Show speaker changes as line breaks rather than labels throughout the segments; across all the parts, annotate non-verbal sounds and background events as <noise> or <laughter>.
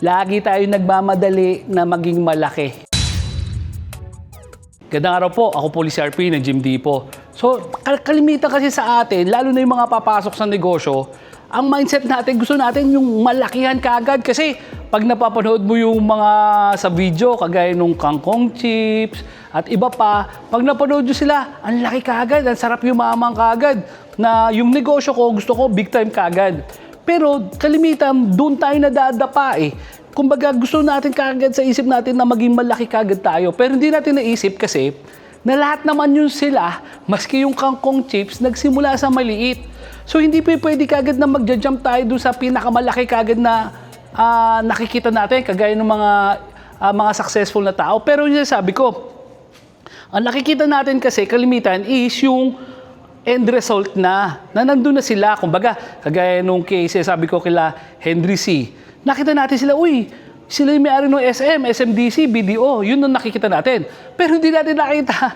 lagi tayo nagmamadali na maging malaki. Gandang araw po, ako po si RP ng Jim Dipo. So, kal- kalimitan kasi sa atin, lalo na yung mga papasok sa negosyo, ang mindset natin, gusto natin yung malakihan kagad. Kasi pag napapanood mo yung mga sa video, kagaya nung kangkong chips at iba pa, pag napanood nyo sila, ang laki kagad, ang sarap yung mamang kagad. Na yung negosyo ko, gusto ko big time kagad. Pero kalimitan, doon tayo nadadapa eh. Kumbaga gusto natin kagad sa isip natin na maging malaki kagad tayo. Pero hindi natin naisip kasi na lahat naman yun sila, maski yung kangkong chips, nagsimula sa maliit. So hindi pa pwede kagad na magja-jump tayo doon sa pinakamalaki kagad na ah, nakikita natin, kagaya ng mga, ah, mga successful na tao. Pero yun sabi ko, ang nakikita natin kasi kalimitan is yung end result na, na nandun na sila. Kumbaga, kagaya nung case, sabi ko kila Henry C. Nakita natin sila, uy, sila yung may-ari ng SM, SMDC, BDO. Yun ang nakikita natin. Pero hindi natin nakita,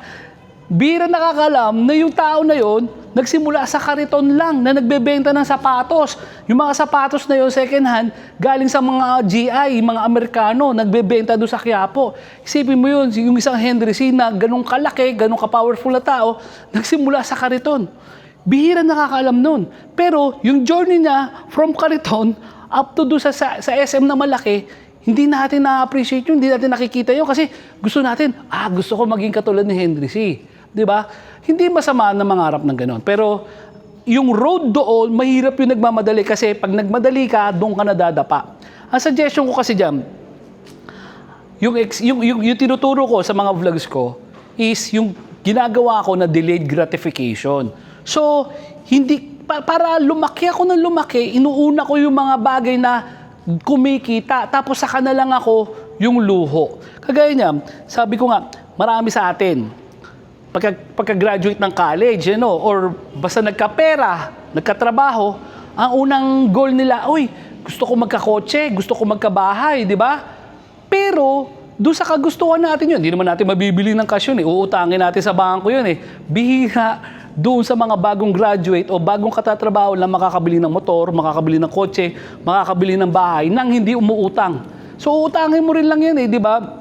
bira nakakalam na yung tao na yon nagsimula sa kariton lang na nagbebenta ng sapatos. Yung mga sapatos na yon second hand, galing sa mga GI, mga Amerikano, nagbebenta doon sa Quiapo. Isipin mo yun, yung isang Henry C na ganun kalaki, ganun ka-powerful na tao, nagsimula sa kariton. Bihira nakakaalam nun. Pero yung journey niya from kariton up to doon sa, sa, sa SM na malaki, hindi natin na-appreciate yun, hindi natin nakikita yun kasi gusto natin, ah, gusto ko maging katulad ni Henry C. Di ba? Hindi masama na mangarap ng ganon. Pero yung road doon, mahirap yung nagmamadali kasi pag nagmadali ka, doon ka nadadapa. Ang suggestion ko kasi dyan, yung, ex, yung, yung, yung tinuturo ko sa mga vlogs ko is yung ginagawa ko na delayed gratification. So, hindi, pa- para lumaki ako ng lumaki, inuuna ko yung mga bagay na kumikita, tapos saka na lang ako yung luho. Kagaya niya, sabi ko nga, marami sa atin, pagka, pagka-graduate ng college, know, or basta nagkapera, nagkatrabaho, ang unang goal nila, uy, gusto ko magkakotse, gusto ko magkabahay, di ba? Pero, doon sa kagustuhan natin yun, hindi naman natin mabibili ng cash yun eh. Uutangin natin sa bangko yun eh. Bihira doon sa mga bagong graduate o bagong katatrabaho lang makakabili ng motor, makakabili ng kotse, makakabili ng bahay nang hindi umuutang. So, uutangin mo rin lang yan eh, di ba?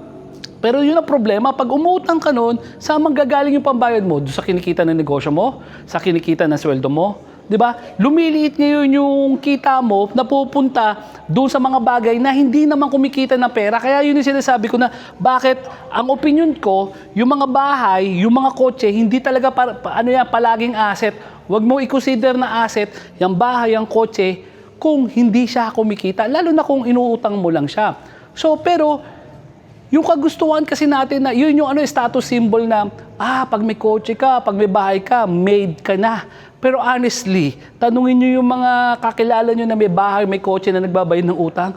Pero yun ang problema, pag umutang ka nun, saan manggagaling yung pambayad mo? Doon sa kinikita ng negosyo mo? Sa kinikita ng sweldo mo? Di ba? Lumiliit ngayon yung kita mo na pupunta doon sa mga bagay na hindi naman kumikita ng pera. Kaya yun yung sinasabi ko na bakit ang opinion ko, yung mga bahay, yung mga kotse, hindi talaga pa, pa- ano yan, palaging asset. Huwag mo i-consider na asset yung bahay, yung kotse, kung hindi siya kumikita. Lalo na kung inuutang mo lang siya. So, pero yung kagustuhan kasi natin na yun yung ano status symbol na ah pag may kotse ka, pag may bahay ka, made ka na. Pero honestly, tanungin niyo yung mga kakilala niyo na may bahay, may kotse na nagbabayad ng utang.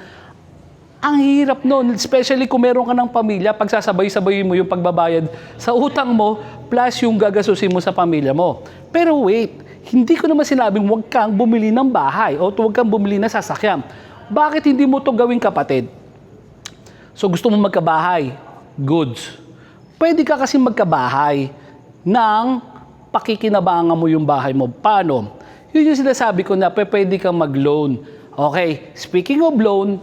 Ang hirap noon, especially kung meron ka ng pamilya, pagsasabay-sabay mo yung pagbabayad sa utang mo plus yung gagasusin mo sa pamilya mo. Pero wait, hindi ko naman sinabing huwag kang bumili ng bahay o huwag kang bumili ng sasakyan. Bakit hindi mo to gawing kapatid? So gusto mo magkabahay, goods. Pwede ka kasi magkabahay ng pakikinabangan mo yung bahay mo. Paano? Yun yung sinasabi ko na pwede kang mag-loan. Okay, speaking of loan,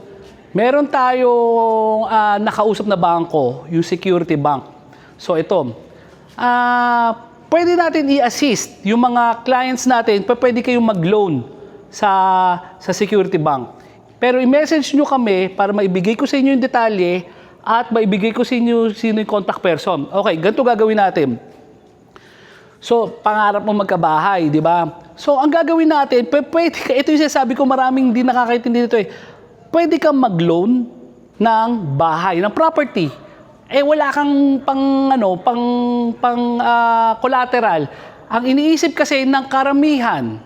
meron tayong ah, nakausap na bangko, yung Security Bank. So ito, ah, pwede natin i-assist yung mga clients natin, pwede kayong mag-loan sa, sa Security Bank. Pero i-message nyo kami para maibigay ko sa inyo yung detalye at maibigay ko sa inyo sino yung contact person. Okay, ganito gagawin natin. So, pangarap mo magkabahay, di ba? So, ang gagawin natin, pwe- pwede ka, ito yung sinasabi ko, maraming hindi nakakaintindi dito eh. Pwede kang mag-loan ng bahay, ng property. Eh, wala kang pang, ano, pang, pang ah, collateral. Ang iniisip kasi ng karamihan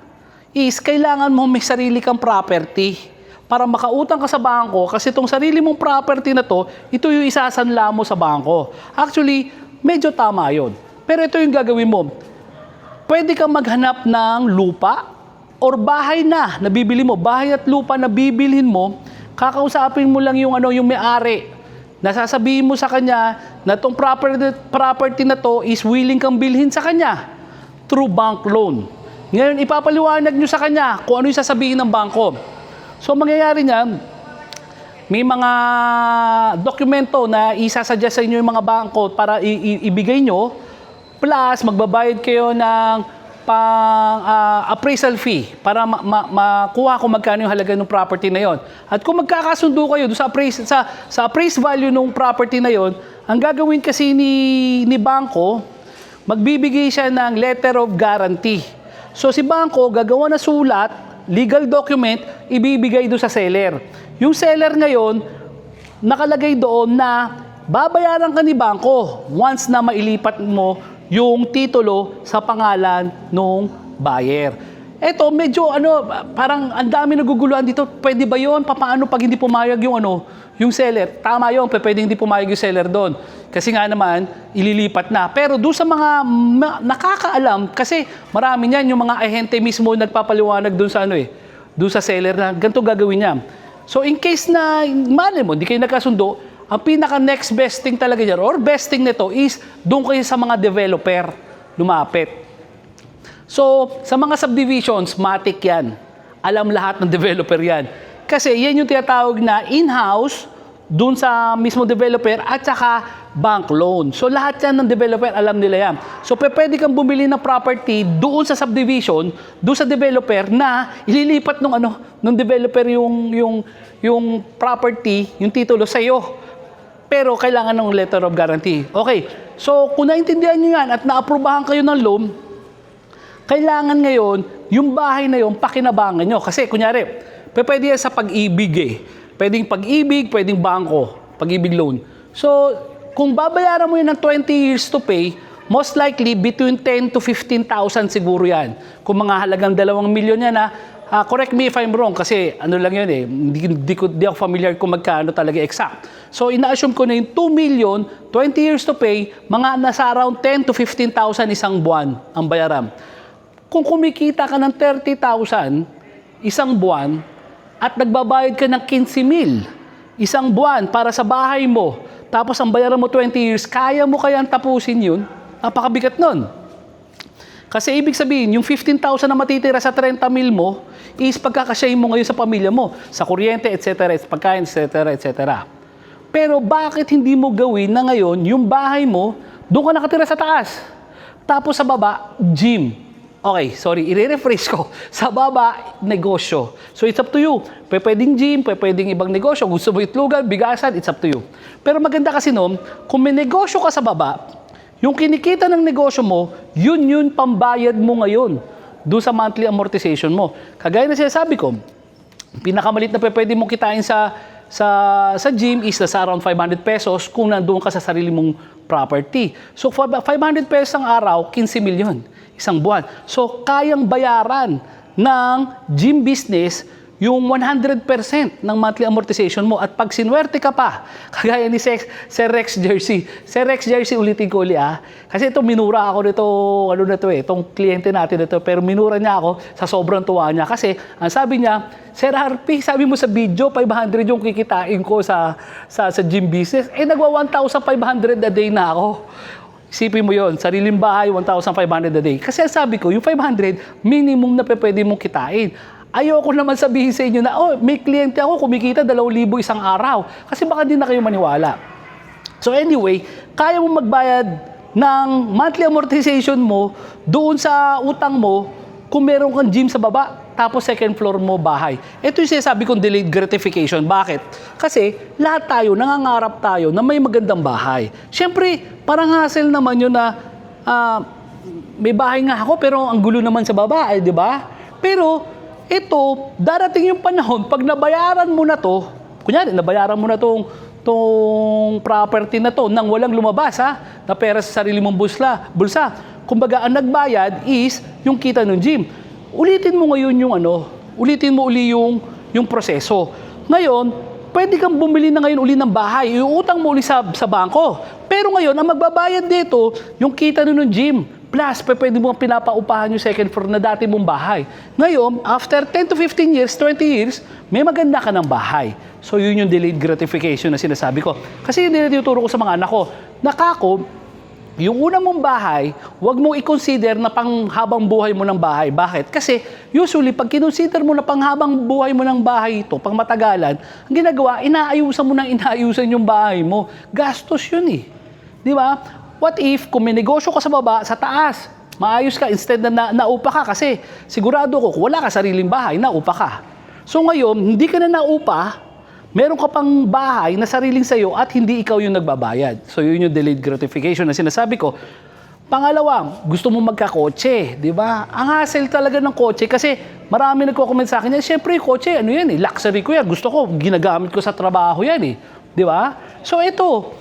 is kailangan mo may sarili kang property para makautang ka sa bangko kasi itong sarili mong property na to, ito yung isasanla mo sa bangko. Actually, medyo tama yon. Pero ito yung gagawin mo. Pwede kang maghanap ng lupa or bahay na nabibili mo. Bahay at lupa na bibilhin mo, kakausapin mo lang yung ano yung may-ari. Nasasabihin mo sa kanya na itong property, property na to is willing kang bilhin sa kanya through bank loan. Ngayon, ipapaliwanag nyo sa kanya kung ano yung sasabihin ng bangko. So, mangyayari niyan, may mga dokumento na isasuggest sa inyo yung mga bangko para ibigay nyo. Plus, magbabayad kayo ng pang ah, appraisal fee para ma- ma- makuha kung magkano yung halaga ng property na yon. At kung magkakasundo kayo sa appraise sa sa appraised value ng property na yon, ang gagawin kasi ni ni bangko, magbibigay siya ng letter of guarantee. So si bangko gagawa na sulat, legal document, ibibigay doon sa seller. Yung seller ngayon, nakalagay doon na babayaran ka ni bangko once na mailipat mo yung titulo sa pangalan ng buyer. Eto, medyo ano, parang ang dami naguguluhan dito. Pwede ba yon? Paano pag hindi pumayag yung ano, yung seller? Tama yon, pwede hindi pumayag yung seller doon. Kasi nga naman, ililipat na. Pero doon sa mga ma- nakakaalam, kasi marami niyan, yung mga ahente mismo nagpapaliwanag doon sa ano eh, doon sa seller na ganito gagawin niya. So in case na, mali mo, hindi kayo nagkasundo, ang pinaka next best thing talaga dyan, or best thing nito is doon kayo sa mga developer lumapit. So, sa mga subdivisions, matik yan. Alam lahat ng developer yan. Kasi yan yung tinatawag na in-house dun sa mismo developer at saka bank loan. So lahat yan ng developer, alam nila yan. So pwede kang bumili ng property doon sa subdivision, doon sa developer na ililipat ng ano, ng developer yung yung yung property, yung titulo sa iyo. Pero kailangan ng letter of guarantee. Okay. So kung naintindihan niyo yan at naaprubahan kayo ng loan, kailangan ngayon, yung bahay na yun, pakinabangan nyo. Kasi, kunyari, pwede yan sa pag-ibig eh. Pwedeng pag-ibig, pwedeng bangko, pag-ibig loan. So, kung babayaran mo yun ng 20 years to pay, most likely, between 10 to 15,000 siguro yan. Kung mga halagang 2 milyon yan ha, Ah, correct me if I'm wrong kasi ano lang yun eh, hindi, hindi, ko, hindi ako familiar kung magkano talaga exact. So ina-assume ko na yung 2 million, 20 years to pay, mga nasa around 10 to 15,000 isang buwan ang bayaran kung kumikita ka ng 30,000 isang buwan at nagbabayad ka ng 15 mil isang buwan para sa bahay mo, tapos ang bayaran mo 20 years, kaya mo kayang tapusin yun? Napakabigat nun. Kasi ibig sabihin, yung 15,000 na matitira sa 30 mil mo is pagkakasyahin mo ngayon sa pamilya mo, sa kuryente, etc., pagkain, etc., etc. Pero bakit hindi mo gawin na ngayon yung bahay mo, doon ka nakatira sa taas? Tapos sa baba, gym. Okay, sorry, i-rephrase ko. <laughs> Sa baba, negosyo. So it's up to you. Pwedeng gym, pwedeng ibang negosyo. Gusto mo itlogan, bigasan, it's up to you. Pero maganda kasi noon, kung may negosyo ka sa baba, yung kinikita ng negosyo mo, yun yun pambayad mo ngayon doon sa monthly amortization mo. Kagaya na sinasabi ko, pinakamalit na pwede mong kitain sa sa sa gym is nasa around 500 pesos kung nandoon ka sa sarili mong property. So for 500 pesos ang araw, 15 milyon isang buwan. So kayang bayaran ng gym business yung 100% ng monthly amortization mo at pag sinwerte ka pa, <laughs> kagaya ni Sex, Sir Rex Jersey. Sir Rex Jersey, ulitin ko ulit ah. Kasi ito minura ako nito, ano na to eh, itong kliyente natin nito, pero minura niya ako sa sobrang tuwa niya. Kasi ang sabi niya, Sir RP, sabi mo sa video, 500 yung kikitain ko sa, sa, sa gym business. Eh, nagwa 1,500 a day na ako. Isipin mo yon sariling bahay, 1,500 a day. Kasi ang sabi ko, yung 500, minimum na pwede mong kitain. Ayoko naman sabihin sa inyo na, oh, may kliyente ako, kumikita 2,000 isang araw. Kasi baka di na kayo maniwala. So anyway, kaya mo magbayad ng monthly amortization mo doon sa utang mo kung meron kang gym sa baba, tapos second floor mo bahay. Ito yung sinasabi kong delayed gratification. Bakit? Kasi lahat tayo, nangangarap tayo na may magandang bahay. Siyempre, parang hassle naman yun na ah, may bahay nga ako pero ang gulo naman sa baba, eh, di ba? Pero ito, darating yung panahon, pag nabayaran mo na to, kunyari, nabayaran mo na tong tong property na to nang walang lumabas ha, na pera sa sarili mong bulsa. bulsa. Kumbaga, ang nagbayad is yung kita ng gym. Ulitin mo ngayon yung ano, ulitin mo uli yung, yung proseso. Ngayon, pwede kang bumili na ngayon uli ng bahay, iuutang mo uli sa, sa bangko. Pero ngayon, ang magbabayad dito, yung kita nun ng gym. Plus, pwede mo pinapaupahan yung second floor na dati mong bahay. Ngayon, after 10 to 15 years, 20 years, may maganda ka ng bahay. So, yun yung delayed gratification na sinasabi ko. Kasi yun din tinuturo ko sa mga anak ko. Nakako, yung una mong bahay, wag mo i-consider na panghabang buhay mo ng bahay. Bakit? Kasi usually, pag kinonsider mo na panghabang buhay mo ng bahay ito, pang matagalan, ang ginagawa, inaayusan mo nang <laughs> inaayusan yung bahay mo. Gastos yun eh. Di ba? What if, kung may negosyo ka sa baba, sa taas, maayos ka, instead na, na naupa ka, kasi sigurado ko, kung wala ka sariling bahay, naupa ka. So ngayon, hindi ka na naupa, meron ka pang bahay na sariling sayo at hindi ikaw yung nagbabayad. So yun yung delayed gratification na sinasabi ko. Pangalawa, gusto mo magkakotse, di ba? Ang hassle talaga ng kotse kasi marami nagko-comment sa akin, siyempre yung kotse, ano yan eh, luxury ko yan. Gusto ko, ginagamit ko sa trabaho yan eh. Di ba? So ito,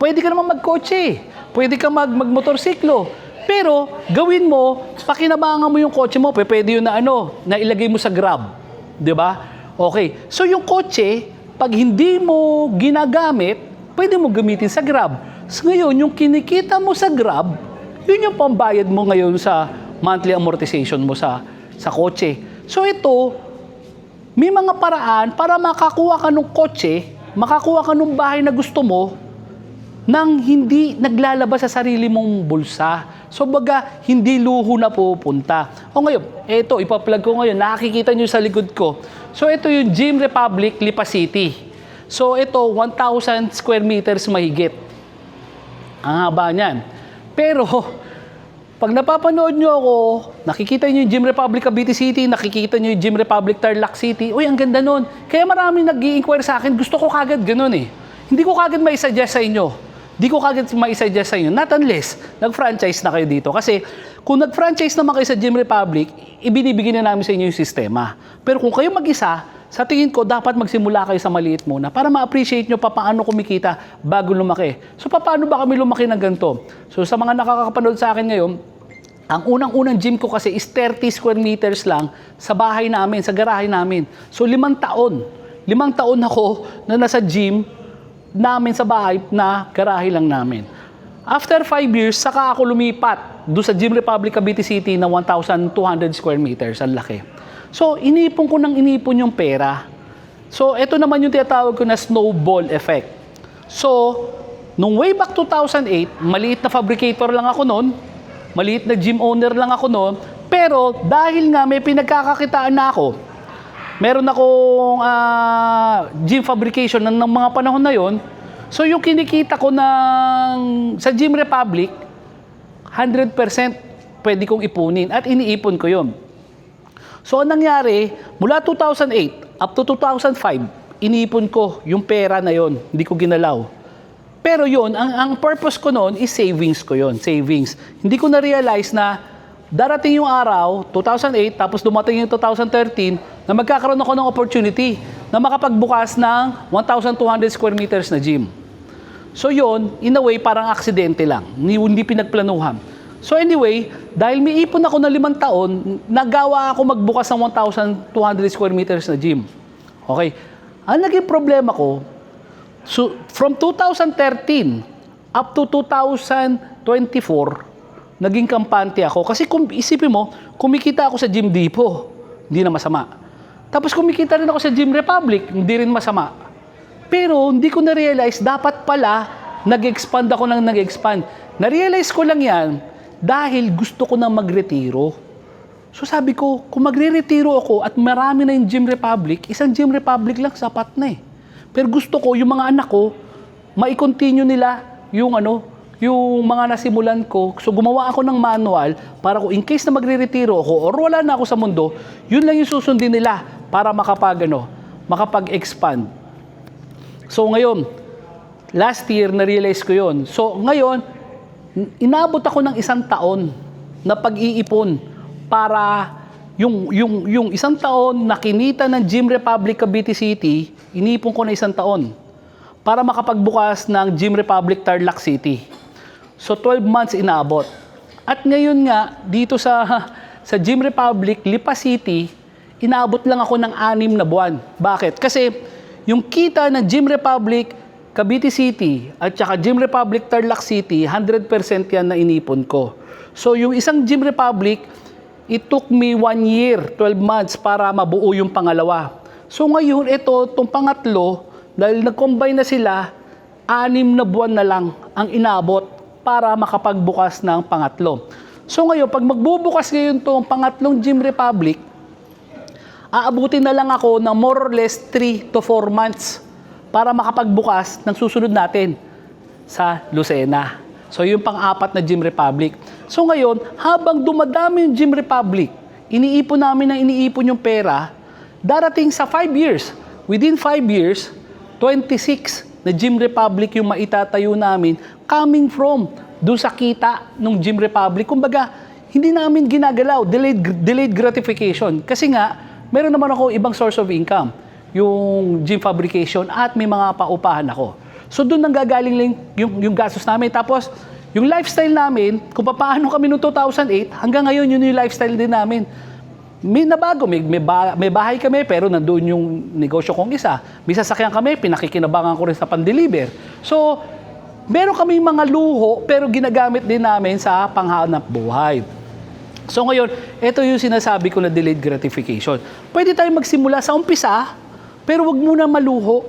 pwede ka naman magkotse, pwede ka mag magmotorsiklo. Pero gawin mo, pakinabangan mo yung kotse mo, pwede yun na ano, na ilagay mo sa Grab. 'Di ba? Okay. So yung kotse, pag hindi mo ginagamit, pwede mo gamitin sa Grab. So ngayon, yung kinikita mo sa Grab, yun yung pambayad mo ngayon sa monthly amortization mo sa sa kotse. So ito, may mga paraan para makakuha ka ng kotse, makakuha ka ng bahay na gusto mo, nang hindi naglalabas sa sarili mong bulsa. So baga, hindi luho na pupunta. O ngayon, eto, ipa-plug ko ngayon, nakikita nyo sa likod ko. So ito yung Gym Republic, Lipa City. So ito, 1,000 square meters mahigit. Ang haba niyan. Pero, pag napapanood nyo ako, nakikita nyo yung Gym Republic Cavite City, nakikita nyo yung Gym Republic Tarlac City, uy, ang ganda nun. Kaya maraming nag inquire sa akin, gusto ko kagad ganun eh. Hindi ko kagad may suggest sa inyo. Hindi ko kagad may suggest sa inyo. Not unless, nag-franchise na kayo dito. Kasi, kung nag-franchise naman kayo sa Gym Republic, ibinibigyan na namin sa inyo yung sistema. Pero kung kayo mag-isa, sa tingin ko, dapat magsimula kayo sa maliit muna para ma-appreciate nyo pa paano kumikita bago lumaki. So, paano ba kami lumaki ng ganito? So, sa mga nakakapanood sa akin ngayon, ang unang-unang gym ko kasi is 30 square meters lang sa bahay namin, sa garahe namin. So, limang taon. Limang taon ako na nasa gym namin sa bahay na garahe lang namin. After 5 years, saka ako lumipat doon sa Gym Republic Cavite City na 1,200 square meters. Ang laki. So, inipon ko ng inipon yung pera. So, ito naman yung tinatawag ko na snowball effect. So, nung way back 2008, maliit na fabricator lang ako noon, maliit na gym owner lang ako noon, pero dahil nga may pinagkakakitaan na ako, meron akong ah, gym fabrication ng, ng mga panahon na yon. So yung kinikita ko ng sa Gym Republic, 100% pwede kong ipunin at iniipon ko yon. So ang nangyari, mula 2008 up to 2005, iniipon ko yung pera na yon, hindi ko ginalaw. Pero yon, ang, ang purpose ko noon is savings ko yon, savings. Hindi ko na-realize na darating yung araw, 2008, tapos dumating yung 2013, na magkakaroon ako ng opportunity na makapagbukas ng 1,200 square meters na gym. So yon, in a way, parang aksidente lang. Hindi, pinagplanuhan. So anyway, dahil may ipon ako na limang taon, nagawa ako magbukas ng 1,200 square meters na gym. Okay. Ang naging problema ko, so from 2013 up to 2024, naging kampante ako. Kasi kung isipin mo, kumikita ako sa Gym Depot, hindi na masama. Tapos kumikita rin ako sa Gym Republic, hindi rin masama. Pero hindi ko na-realize, dapat pala nag-expand ako ng nag-expand. Na-realize ko lang yan dahil gusto ko na magretiro. So sabi ko, kung magre-retiro ako at marami na yung Gym Republic, isang Gym Republic lang sapat na eh. Pero gusto ko, yung mga anak ko, mai-continue nila yung ano, yung mga nasimulan ko. So gumawa ako ng manual para ko in case na magre-retiro ako or wala na ako sa mundo, yun lang yung susundin nila para makapag ano, makapag-expand. So ngayon, last year na-realize ko yun. So ngayon, inabot ako ng isang taon na pag-iipon para yung, yung, yung isang taon na kinita ng Gym Republic Cavite City, inipon ko na isang taon para makapagbukas ng Gym Republic Tarlac City. So 12 months inabot. At ngayon nga, dito sa, <laughs> sa Gym Republic, Lipa City, inabot lang ako ng anim na buwan. Bakit? Kasi yung kita ng Gym Republic Cavite City at saka Gym Republic Tarlac City, 100% yan na inipon ko. So yung isang Gym Republic, it took me one year, 12 months para mabuo yung pangalawa. So ngayon, ito, itong pangatlo, dahil nag-combine na sila, anim na buwan na lang ang inabot para makapagbukas ng pangatlo. So ngayon, pag magbubukas ngayon itong pangatlong Gym Republic, aabutin na lang ako ng more or less 3 to 4 months para makapagbukas ng susunod natin sa Lucena. So yung pang-apat na Gym Republic. So ngayon, habang dumadami yung Gym Republic, iniipon namin na iniipon yung pera, darating sa 5 years. Within 5 years, 26 na Gym Republic yung maitatayo namin coming from doon sa kita ng Gym Republic. Kumbaga, hindi namin ginagalaw, delayed, delayed gratification. Kasi nga, meron naman ako ibang source of income, yung gym fabrication at may mga paupahan ako. So doon nang gagaling yung, yung gastos namin. Tapos, yung lifestyle namin, kung paano kami noong 2008, hanggang ngayon yun yung lifestyle din namin. May nabago, may, may, may bahay kami pero nandoon yung negosyo kong isa. May sasakyan kami, pinakikinabangan ko rin sa pandeliver. So, meron kaming mga luho pero ginagamit din namin sa panghanap buhay. So ngayon, ito yung sinasabi ko na delayed gratification. Pwede tayong magsimula sa umpisa, pero wag muna maluho.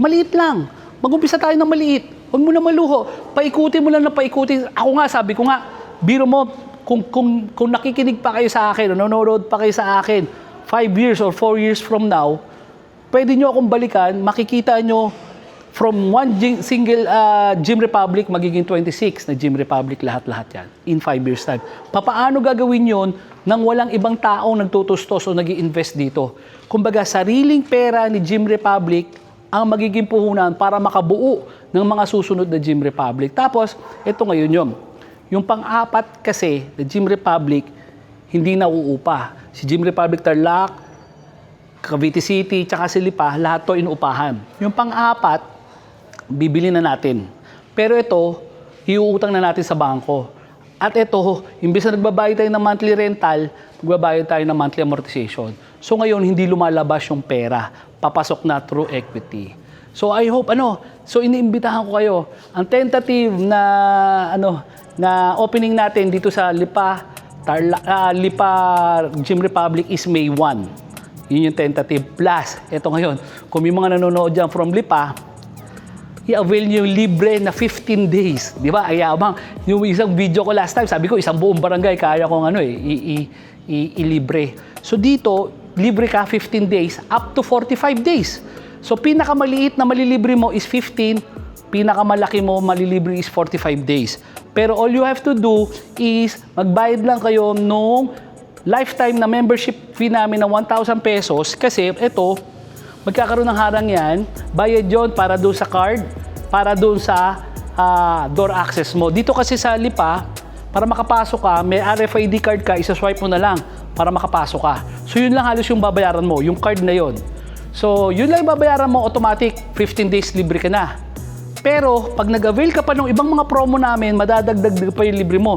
Maliit lang. Mag-umpisa tayo ng maliit. Wag muna maluho. Paikutin mo lang na paikutin. Ako nga, sabi ko nga, biro mo, kung, kung, kung nakikinig pa kayo sa akin, nanonood pa kayo sa akin, 5 years or 4 years from now, pwede nyo akong balikan, makikita nyo from one single uh, Gym Republic, magiging 26 na Gym Republic, lahat-lahat yan, in 5 years time. Papaano gagawin yon nang walang ibang taong nagtutustos o nag invest dito? Kumbaga, sariling pera ni Gym Republic ang magiging puhunan para makabuo ng mga susunod na Gym Republic. Tapos, ito ngayon yun. Yung pang-apat kasi, the Gym Republic, hindi na uupa. Si Gym Republic Tarlac, Cavite City, tsaka si Lipa, lahat to inuupahan. Yung pang-apat, bibili na natin. Pero ito, iuutang na natin sa bangko. At ito, imbes na nagbabayad tayo ng monthly rental, magbabayad tayo ng monthly amortization. So ngayon, hindi lumalabas yung pera. Papasok na through equity. So I hope, ano, so iniimbitahan ko kayo. Ang tentative na, ano, na opening natin dito sa Lipa, Tarla, ah, Lipa Gym Republic is May 1. Yun yung tentative. Plus, ito ngayon, kung may mga nanonood dyan from Lipa, i-avail nyo yung libre na 15 days. Di ba? Ayabang. Yung isang video ko last time, sabi ko, isang buong barangay, kaya kong ano eh, i- i- i- i-libre. So dito, libre ka 15 days, up to 45 days. So pinakamaliit na malilibre mo is 15, pinakamalaki mo malilibre is 45 days. Pero all you have to do is magbayad lang kayo nung lifetime na membership fee namin na 1,000 pesos kasi ito, magkakaroon ng harang yan, bayad yon para doon sa card, para doon sa ah, door access mo. Dito kasi sa Lipa, para makapasok ka, may RFID card ka, isa-swipe mo na lang para makapasok ka. So yun lang halos yung babayaran mo, yung card na yon. So yun lang yung babayaran mo, automatic, 15 days libre ka na. Pero pag nag-avail ka pa ng ibang mga promo namin, madadagdag pa yung libre mo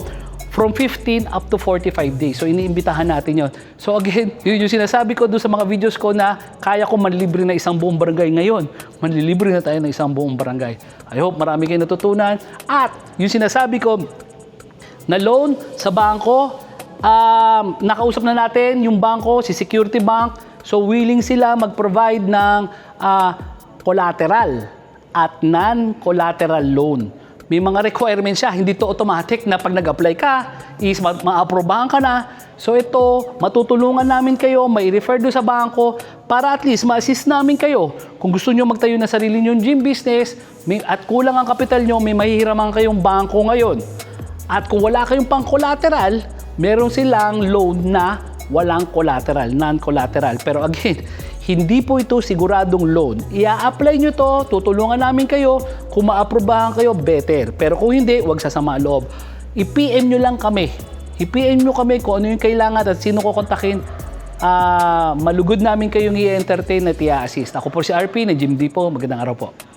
from 15 up to 45 days. So iniimbitahan natin yon. So again, <laughs> yun yung sinasabi ko doon sa mga videos ko na kaya ko manlibre na isang buong barangay ngayon. Manlilibre na tayo ng isang buong barangay. I hope marami kayong natutunan. At yung sinasabi ko na loan sa bangko, um, nakausap na natin yung bangko, si Security Bank. So willing sila mag-provide ng ah, collateral at non-collateral loan. May mga requirements siya, hindi to automatic na pag nag-apply ka, is ma- ma-aprobahan ka na. So ito, matutulungan namin kayo, may refer do sa bangko para at least ma-assist namin kayo. Kung gusto nyo magtayo na sarili nyo gym business may, at kulang ang kapital nyo, may mahihiraman kayong bangko ngayon. At kung wala kayong pang collateral, meron silang loan na walang collateral, non-collateral. Pero again, hindi po ito siguradong loan. Ia-apply nyo to, tutulungan namin kayo. Kung maaprobahan kayo, better. Pero kung hindi, huwag sasama loob. I-PM nyo lang kami. I-PM nyo kami kung ano yung kailangan at sino ko kontakin. Ah, malugod namin kayong i-entertain at i-assist. Ako po si RP na Jim D po. Magandang araw po.